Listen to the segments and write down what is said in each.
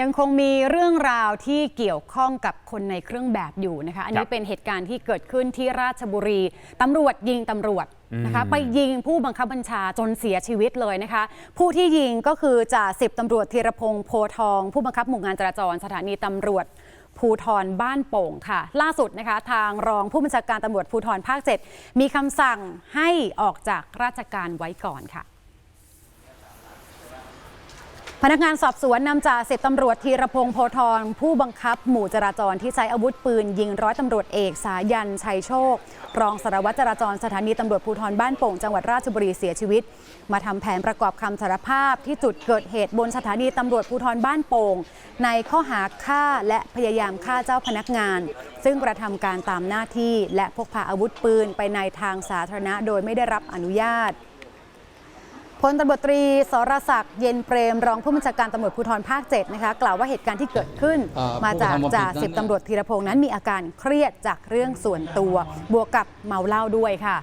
ยังคงมีเรื่องราวที่เกี่ยวข้องกับคนในเครื่องแบบอยู่นะคะ อันคนี้รับเป็นเหตุการณ์ที่เกิดขึ้นที่ราชบุรีตำรวจยิงตำรวจนะคะอืมไปยิงผู้บังคับบัญชาจนเสียชีวิตเลยนะคะ ผู้ที่ยิงก็คือจ่าสิบตำรวจธีรพงศ์โพทอง ผู้บังคับหมู่งานจราจรสถานีตำรวจภูทรบ้านโป่งค่ะ ล่าสุดนะคะทางรองผู้บัญชาการตำรวจภูทรภาค 7 มีคำสั่งให้ออกจากราชการไว้ก่อนค่ะ พนักงานสอบสวนนำจ่าสิบตำรวจธีรพงศ์โพทองผู้บังคับหมู่จราจรที่ใช้อาวุธปืน ยิงร้อยตำรวจเอกสายันชัยโชค รองสารวัตรจราจรสถานีตำรวจภูธรบ้านโป่งจังหวัดราชบุรีเสียชีวิต มาทำแผนประกอบคำสารภาพที่จุดเกิดเหตุบนสถานีตำรวจภูธรบ้านโป่งในข้อหาฆ่าและพยายามฆ่าเจ้าพนักงาน ซึ่งกระทำการตามหน้าที่ และพกพาอาวุธปืนไปในทางสาธารณะโดยไม่ได้รับอนุญาต พลตำรวจตรีสรศักดิ์เย็นเปรมรองผู้บัญชาการตำรวจภูธรภาค7นะคะกล่าวว่าเหตุการณ์ที่เกิดขึ้น เอ่อมาจากผู้กระทำความผิดจ่านั้นสิบตำรวจธีรพงษ์นั้นมีอาการเครียดจากเรื่องส่วนตัว บวกกับเมาเหล้าด้วยค่ะ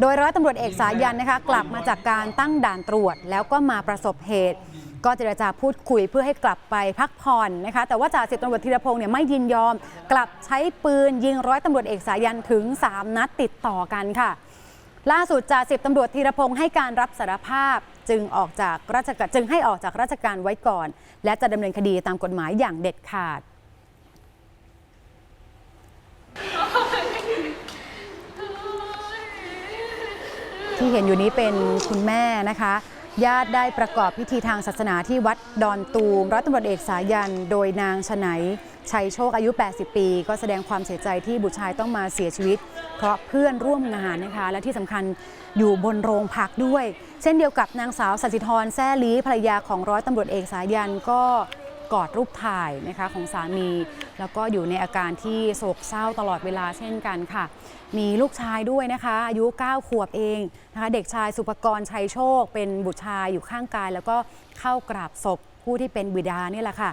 โดยร้อยตำรวจเอกสายันนะคะกลับมาจากการตั้งด่านตรวจ แล้วก็มาประสบเหตุ ก็เจรจาพูดคุยเพื่อให้กลับไปพักผ่อนนะคะแต่ว่าจ่าสิบตำรวจธีรพงษ์เนี่ยไม่ยินยอม กลับใช้ปืนยิงร้อยตำรวจเอกสายันถึง 3 นัดติดต่อกันค่ะ ล่าสุดจ่าสิบตำรวจธีรพงษ์ให้การรับสารภาพจึงออกจากราชการจึงให้ออกจากราชการไว้ก่อน และจะดำเนินคดีตามกฎหมายอย่างเด็ดขาด ที่เห็นอยู่นี้เป็นคุณแม่นะคะญาติได้ประกอบพิธีทางศาสนาที่วัดดอนตูมร้อยตำรวจเอกสายัน โดยนางชไนชัยโชคอายุ 80 ปี ก็แสดงความเสียใจที่บุตรชายต้องมาเสียชีวิต เพราะเพื่อนร่วมงานนะคะและที่สำคัญอยู่บนโรงพักด้วย เช่นเดียวกับนางสาวสัสิธรแซ่ลีภรรยาของร้อยตำรวจเอกสายันก็กอดรูปถ่ายนะคะของสามี แล้วก็อยู่ในอาการที่โศกเศร้าตลอดเวลาเช่นกันค่ะ มีลูกชายด้วยนะคะอายุ 9 ขวบเองนะคะเด็กชายสุภกรชัยโชค เป็นบุตรชายอยู่ข้างกาย แล้วก็เข้ากราบศพผู้ที่เป็นบิดานี่แหละค่ะ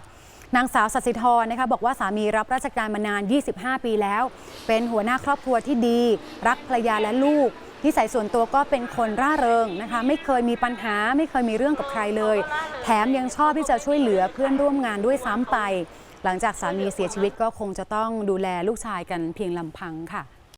นางสาวสัสิธรนะคะบอกว่าสามีรับราชการมานาน 25 ปีแล้ว เป็นหัวหน้าครอบครัวที่ดี รักภรรยาและลูกนิสัยส่วนตัวก็เป็นคนร่าเริงนะคะ ไม่เคยมีปัญหาไม่เคยมีเรื่องกับใครเลย แถมยังชอบที่จะช่วยเหลือเพื่อนร่วมงานด้วยซ้ำไป หลังจากสามีเสียชีวิตก็คงจะต้องดูแลลูกชายกันเพียงลำพังค่ะ